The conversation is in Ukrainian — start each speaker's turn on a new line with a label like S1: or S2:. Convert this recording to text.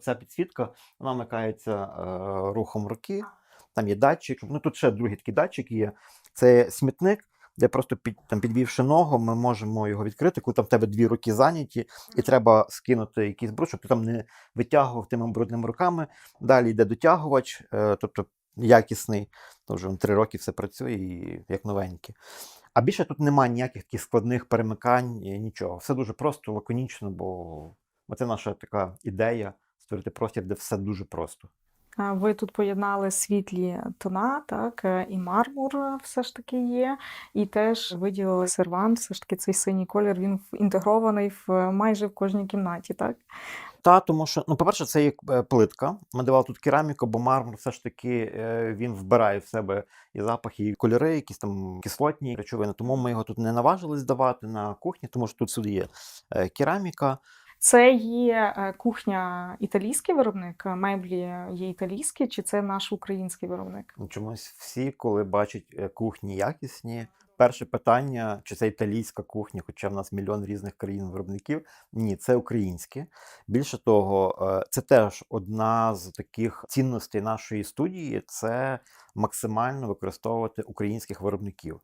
S1: Оця підсвітка вона вмикається е, рухом руки. Там є датчик. Ну тут ще другий такий датчик є. Це смітник, де просто під, там, підвівши ногу, ми можемо його відкрити, коли там в тебе дві руки зайняті, і треба скинути якийсь бруд, щоб ти там не витягував тими брудними руками. Далі йде дотягувач, е, тобто якісний, то вже три роки все працює і як новенький. А більше тут немає ніяких таких складних перемикань, нічого. Все дуже просто, лаконічно, бо це наша така ідея створити простір, де все дуже просто.
S2: Ви тут поєднали світлі тона, так, е, і мармур е, все ж таки є, і теж виділили сервант, все ж таки цей синій колір, він інтегрований в е, майже в кожній кімнаті, так?
S1: Та, тому що, ну, по-перше, це є плитка. Ми давали тут кераміку, бо мармур все ж таки він вбирає в себе і запахи, і кольори, якісь там кислотні речовини. Тому ми його тут не наважились давати на кухні, тому що тут сюди є кераміка.
S2: Це є е, кухня італійський виробник, меблі є італійські, чи це наш український виробник?
S1: Ну, Чомусь всі, коли бачать е, кухні якісні, перше питання, чи це італійська кухня, хоча в нас мільйон різних країн-виробників. Ні, це українське. Більше того, е, це теж одна з таких цінностей нашої студії це максимально використовувати українських виробників.